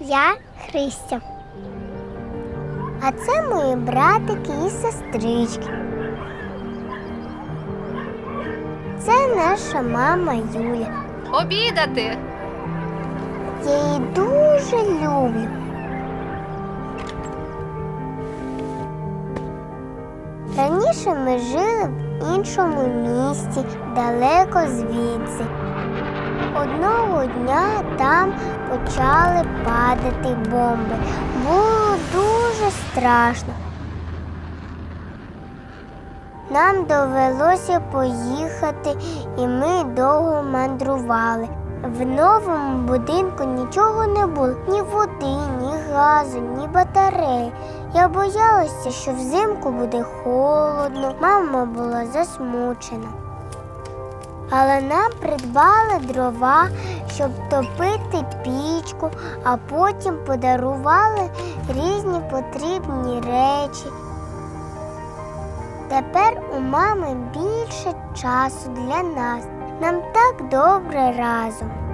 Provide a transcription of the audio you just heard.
Я Христя. А це мої братики і сестрички. Це наша мама Юля. Обідати. Я її дуже люблю. Раніше ми жили в іншому місті, далеко звідси. Одного дня там почали падати бомби. Було дуже страшно. Нам довелося поїхати, і ми довго мандрували. В новому будинку нічого не було, ні води, ні газу, ні батареї. Я боялася, що взимку буде холодно. Мама була засмучена. Але нам придбали дрова, щоб топити пічку, а потім подарували різні потрібні речі. Тепер у мами більше часу для нас. Нам так добре разом.